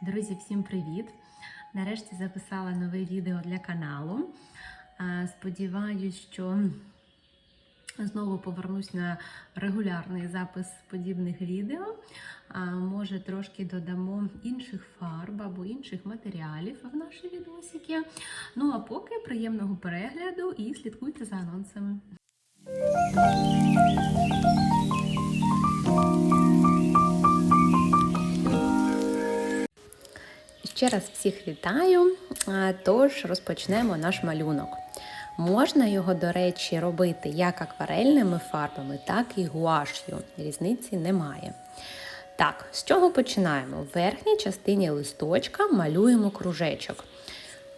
Друзі, всім привіт! Нарешті записала нове відео для каналу. Сподіваюсь, що знову повернусь на регулярний запис подібних відео. Може, трошки додамо інших фарб або інших матеріалів в наші відосики. Ну а поки приємного перегляду і слідкуйте за анонсами. Ще раз всіх вітаю. Тож розпочнемо наш малюнок. Можна його, до речі, робити як акварельними фарбами, так і гуаш'ю. Різниці немає. Так, з чого починаємо? В верхній частині листочка малюємо кружечок.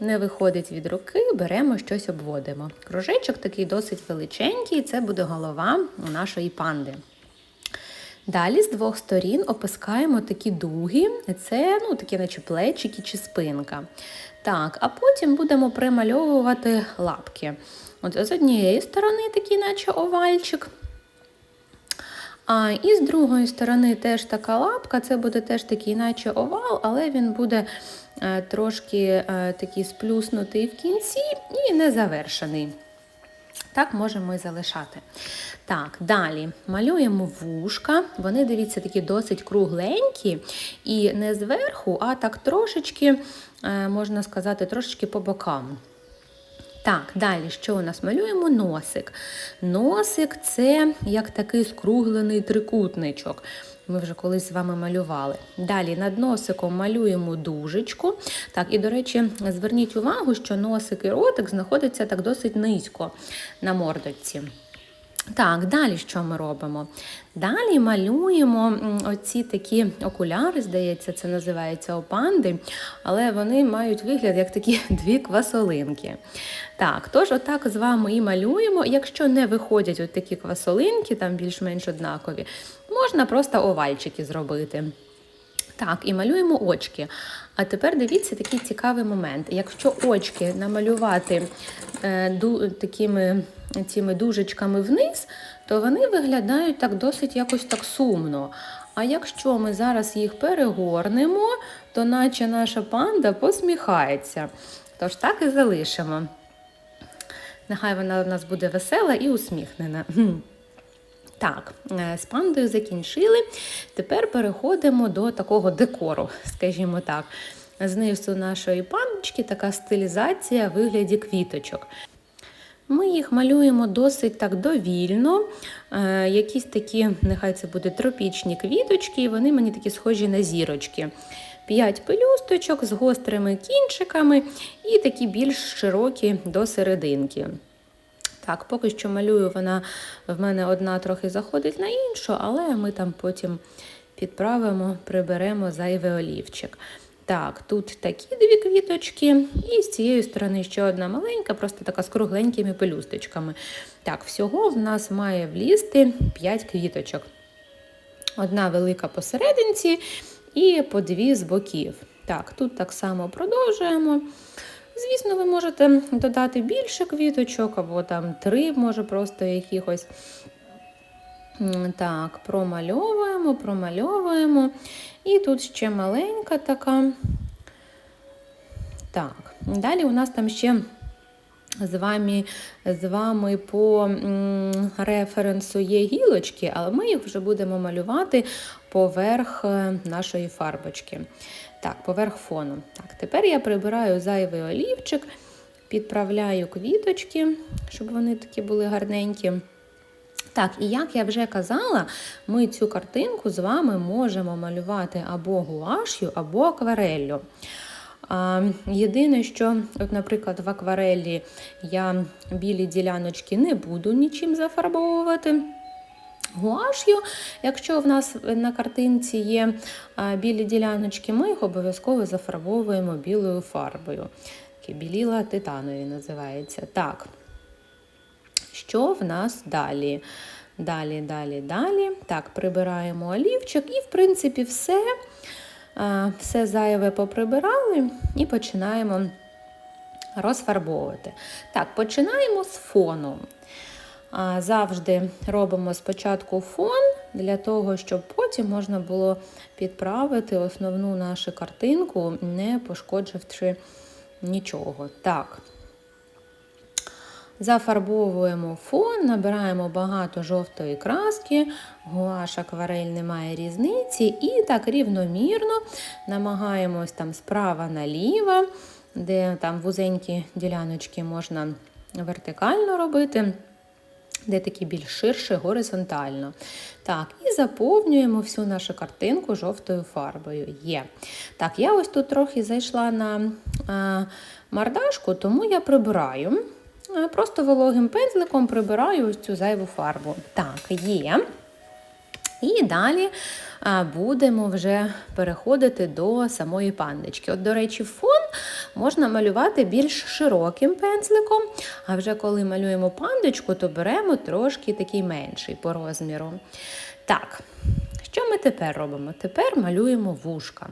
Не виходить від руки, беремо щось обводимо. Кружечок такий досить величенький, це буде голова нашої панди. Далі з двох сторін опускаємо такі дуги, це ну, такі наче плечики чи спинка. Так, А потім будемо примальовувати лапки. От З однієї сторони такий наче овальчик. А І з другої сторони теж така лапка, це буде теж такий наче овал, але він буде е, трошки е, такий сплюснутий в кінці і не завершений. Так можемо і залишати. Так, далі малюємо вушка. Вони, дивіться, такі досить кругленькі. І не зверху, а так трошечки, можна сказати, трошечки по бокам. Так, далі, що у нас малюємо? Носик. Носик це як такий скруглений трикутничок. Ми вже колись з вами малювали. Далі над носиком малюємо дужечку. Так, І, до речі, зверніть увагу, що носик і ротик знаходяться так досить низько на мордочці. Так, далі що ми робимо? Далі малюємо оці такі окуляри, здається, це називається опанди, але вони мають вигляд як такі дві квасолинки. Так, тож, отак з вами і малюємо. Якщо не виходять от такі квасолинки, там більш-менш однакові, можна просто овальчики зробити. Так, і малюємо очки. А тепер дивіться такий цікавий момент. Якщо очки намалювати е, ду, такими цими дужечками вниз, то вони виглядають так досить якось так сумно. А якщо ми зараз їх перегорнемо, то наче наша панда посміхається. Тож так і залишимо. Нехай вона у нас буде весела і усміхнена. Так, е, з пандою закінчили. Тепер переходимо до такого декору, скажімо так. Знизу нашої пандочки така стилізація в вигляді квіточок. Ми їх малюємо досить так довільно. Е, якісь такі, нехай це буде тропічні квіточки, і вони мені такі схожі на зірочки. П'ять пелюсточок з гострими кінчиками і такі більш широкі до серединки. Так, поки що малюю, вона в мене одна трохи заходить на іншу, але ми там потім підправимо, приберемо зайвий олівчик. Так, тут такі дві квіточки, і з цієї сторони ще одна маленька, просто така з кругленькими пелюсточками. Так, всього в нас має влізти 5 квіточок. Одна велика посерединці і по дві з боків. Так, тут так само продовжуємо. Звісно, ви можете додати більше квіточок, або там три, може, просто якихось. Так, промальовуємо, промальовуємо. І тут ще маленька така. Так, далі у нас там ще з вами з вами по референсу є гілочки, але ми їх вже будемо малювати поверх е, нашої фарбочки. Так, поверх фону. Так, Тепер я прибираю зайвий олівчик, підправляю квіточки, щоб вони такі були гарненькі. Так, і як я вже казала, ми цю картинку з вами можемо малювати або гуаш'ю, або аквареллю. Єдине, що, от, наприклад, в акварелі я білі діляночки не буду нічим зафарбовувати. Гуаш'ю, якщо в нас на картинці є білі діляночки, ми їх обов'язково зафарбовуємо білою фарбою. Біліла титанові називається. Так, що в нас далі? Далі, далі, далі. Так, прибираємо олівчик і, в принципі, все. Все зайве поприбирали і починаємо розфарбовувати. Так, починаємо з фону. Завжди робимо спочатку фон, для того, щоб потім можна було підправити основну нашу картинку, не пошкодживши нічого. Так. Зафарбовуємо фон, набираємо багато жовтої краски, гуаш акварель немає різниці, і так рівномірно намагаємось там справа наліво, де там вузенькі діляночки можна вертикально робити, де такі більш ширше, горизонтально. Так, і заповнюємо всю нашу картинку жовтою фарбою. Є. Так, я ось тут трохи зайшла на а, мардашку, тому я прибираю. Просто вологим пензликом прибираю ось цю зайву фарбу. Так, є. І далі будемо вже переходити до самої пандочки. От, до речі, фон можна малювати більш широким пензликом, а вже коли малюємо пандочку, то беремо трошки такий менший по розміру. Так, що ми тепер робимо? Тепер малюємо вушка.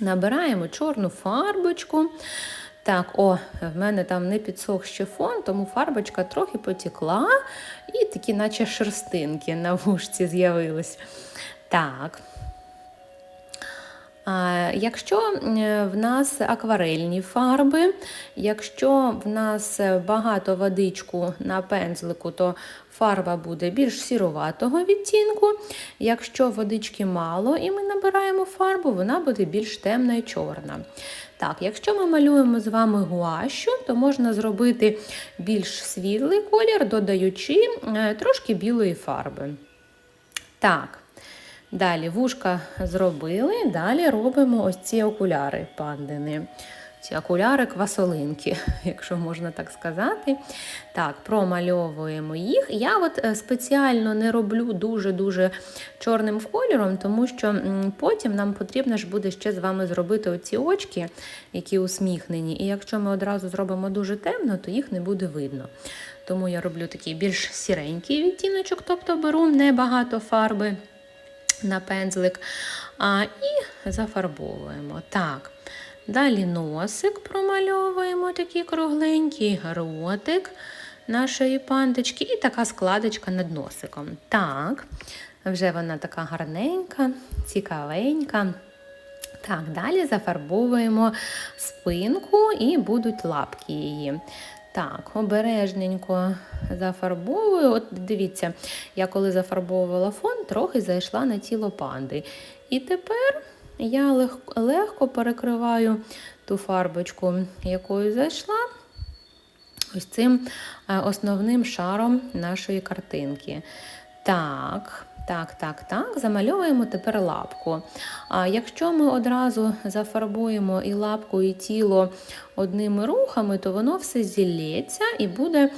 Набираємо чорну фарбочку. Так, о, в мене там не підсох ще фон, тому фарбочка трохи потекла, і такі, наче шерстинки на вушці з'явились. Так. Якщо в нас акварельні фарби, якщо в нас багато водичку на пензлику, то фарба буде більш сіруватого відтінку. Якщо водички мало і ми набираємо фарбу, вона буде більш темна і чорна. Так, Якщо ми малюємо з вами гуащу, то можна зробити більш світлий колір, додаючи е, трошки білої фарби. Так, далі вушка зробили, далі робимо ось ці окуляри пандини ці окуляри квасолинки, якщо можна так сказати. Так, промальовуємо їх. Я от е, спеціально не роблю дуже-дуже чорним кольором, тому що потім нам потрібно ж буде ще з вами зробити оці очки, які усміхнені. І якщо ми одразу зробимо дуже темно, то їх не буде видно. Тому я роблю такий більш сіренький відтіночок, тобто беру небагато фарби на пензлик а, і зафарбовуємо. Так. Далі носик промальовуємо такий кругленький, ротик нашої пандочки і така складочка над носиком. Так, вже вона така гарненька, цікавенька. Так, далі зафарбовуємо спинку і будуть лапки її. Так, обережненько зафарбовую. От дивіться, я коли зафарбовувала фон, трохи зайшла на тіло панди. І тепер я легко, легко перекриваю ту фарбочку, якою зайшла, ось цим е, основним шаром нашої картинки. Так, так, так, так, замальовуємо тепер лапку. А якщо ми одразу зафарбуємо і лапку, і тіло одними рухами, то воно все зілється і буде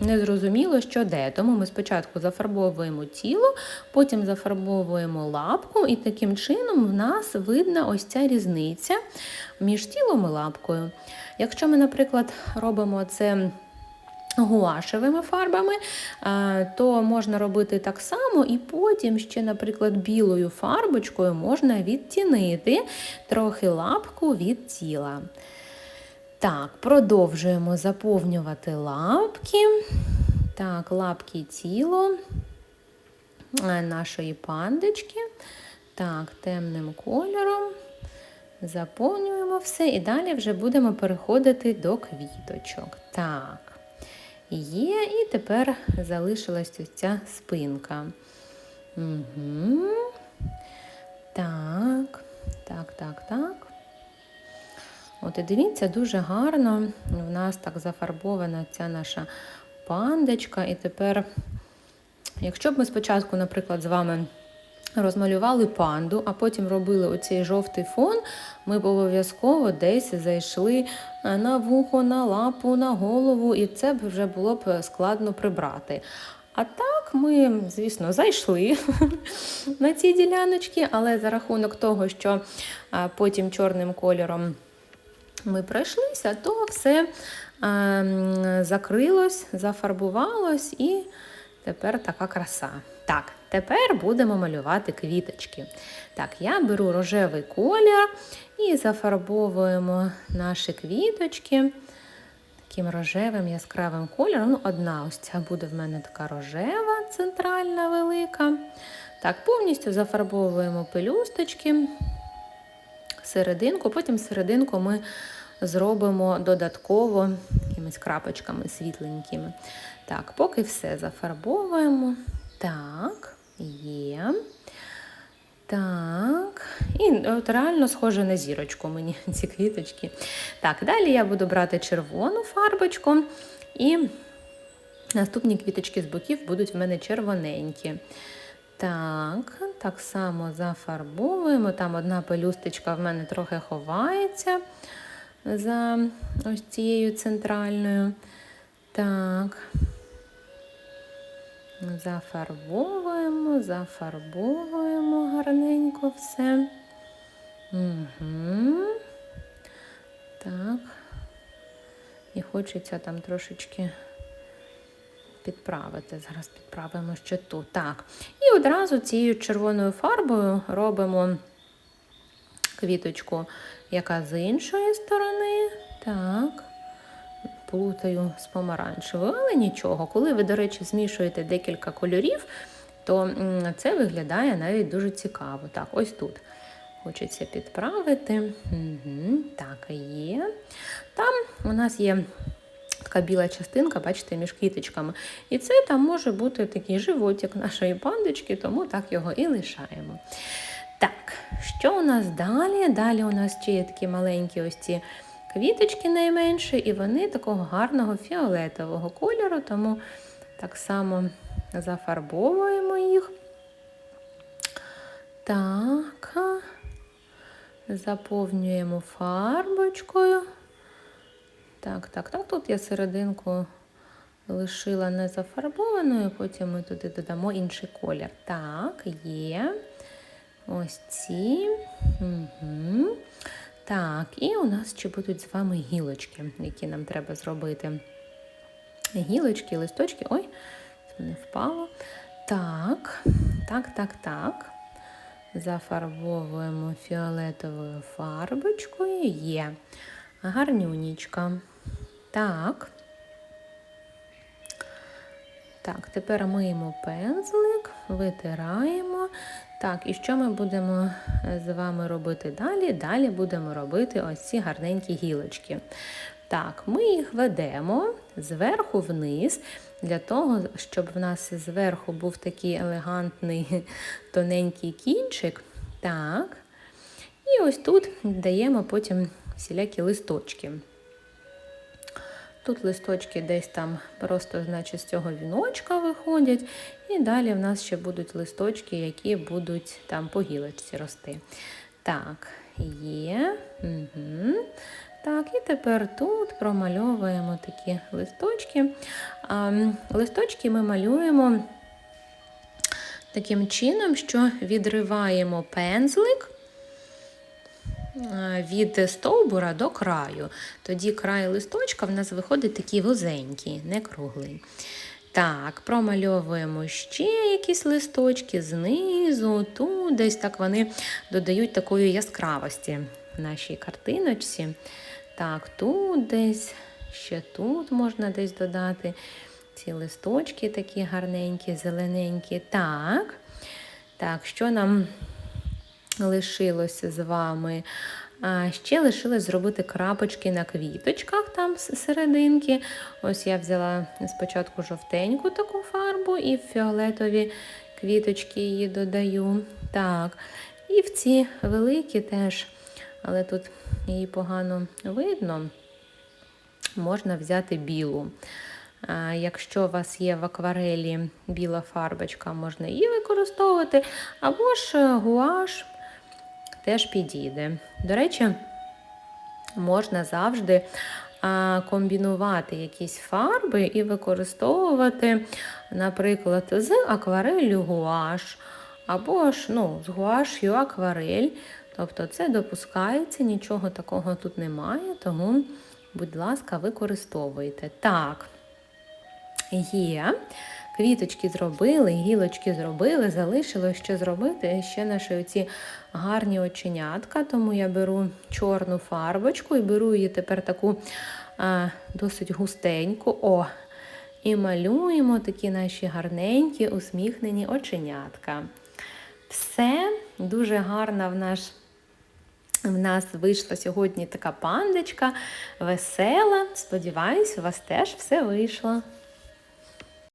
незрозуміло, що де. Тому ми спочатку зафарбовуємо тіло, потім зафарбовуємо лапку, і таким чином в нас видна ось ця різниця між тілом і лапкою. Якщо ми, наприклад, робимо це. Гуашевими фарбами, то можна робити так само, і потім ще, наприклад, білою фарбочкою можна відтінити трохи лапку від тіла. Так, продовжуємо заповнювати лапки. Так, лапки тіло е, нашої пандочки. Так, темним кольором. Заповнюємо все і далі вже будемо переходити до квіточок. Так, є, і тепер залишилась ось ця спинка. Угу. Так, так, так, так. От і дивіться, дуже гарно в нас так зафарбована ця наша пандочка. І тепер, якщо б ми спочатку, наприклад, з вами розмалювали панду, а потім робили оцей жовтий фон, ми б обов'язково десь зайшли на вухо, на лапу, на голову, і це б вже було б складно прибрати. А так ми, звісно, зайшли на ці діляночки, але за рахунок того, що потім чорним кольором ми пройшлися, то все е, закрилось, зафарбувалось і тепер така краса. Так, тепер будемо малювати квіточки. Так, я беру рожевий колір і зафарбовуємо наші квіточки таким рожевим яскравим кольором. Ну, Одна ось ця буде в мене така рожева, центральна велика. Так, повністю зафарбовуємо пелюсточки, серединку, потім серединку ми зробимо додатково якимись крапочками світленькими. Так, поки все зафарбовуємо. Так, є. Так, і от реально схоже на зірочку мені ці квіточки. Так, далі я буду брати червону фарбочку, і наступні квіточки з боків будуть в мене червоненькі. Так, так само зафарбовуємо. Там одна пелюсточка в мене трохи ховається за ось цією центральною. Так. Зафарбовуємо, зафарбовуємо гарненько все. Угу. Так. І хочеться там трошечки підправити. Зараз підправимо ще тут. Так. І одразу цією червоною фарбою робимо квіточку, яка з іншої сторони. Так плутаю з помаранчевою, але нічого. Коли ви, до речі, змішуєте декілька кольорів, то це виглядає навіть дуже цікаво. Так, ось тут. Хочеться підправити. Угу, Так, є. Там у нас є така біла частинка, бачите, між квіточками. І це там може бути такий животик нашої пандочки, тому так його і лишаємо. Так, що у нас далі? Далі у нас ще є такі маленькі ось ці квіточки найменші, і вони такого гарного фіолетового кольору, тому так само зафарбовуємо їх. Так, заповнюємо фарбочкою. Так, так, так, тут я серединку лишила не зафарбованою, потім ми туди додамо інший колір. Так, є. Ось ці. Угу. Так, і у нас ще будуть з вами гілочки, які нам треба зробити. Гілочки, листочки. Ой, це не впало. Так, так, так, так. Зафарбовуємо фіолетовою фарбочкою. Є. Гарнюнічка. Так. Так, тепер миємо пензлик, витираємо. Так, і що ми будемо е, з вами робити далі? Далі будемо робити ось ці гарненькі гілочки. Так, ми їх ведемо зверху вниз, для того, щоб в нас зверху був такий елегантний тоненький кінчик. Так. І ось тут даємо потім всілякі листочки. Тут листочки десь там просто значить, з цього віночка виходять. І далі в нас ще будуть листочки, які будуть там по гілочці рости. Так, є. Угу. Так, і тепер тут промальовуємо такі листочки. А, Листочки ми малюємо таким чином, що відриваємо пензлик від стовбура до краю. Тоді край листочка в нас виходить такий вузенький, не круглий. Так, промальовуємо ще якісь листочки знизу, тут десь так вони додають такої яскравості в нашій картиночці. Так, тут десь, ще тут можна десь додати ці листочки такі гарненькі, зелененькі. Так, так, що нам лишилося з вами. А Ще лишилось зробити крапочки на квіточках там з серединки. Ось я взяла спочатку жовтеньку таку фарбу і фіолетові квіточки її додаю. Так. І в ці великі теж, але тут її погано видно, можна взяти білу. Якщо у вас є в акварелі біла фарбочка, можна її використовувати, або ж гуаш теж підійде. До речі, можна завжди комбінувати якісь фарби і використовувати, наприклад, з акварелью гуаш, або ж ну, з гуаш'ю акварель. Тобто це допускається, нічого такого тут немає, тому, будь ласка, використовуйте. Так, є. Квіточки зробили, гілочки зробили, залишилось що зробити. Ще наші оці гарні оченятка, тому я беру чорну фарбочку і беру її тепер таку а, досить густеньку. О, І малюємо такі наші гарненькі, усміхнені оченятка. Все, дуже гарна в нас. В нас вийшла сьогодні така пандочка весела. Сподіваюсь, у вас теж все вийшло.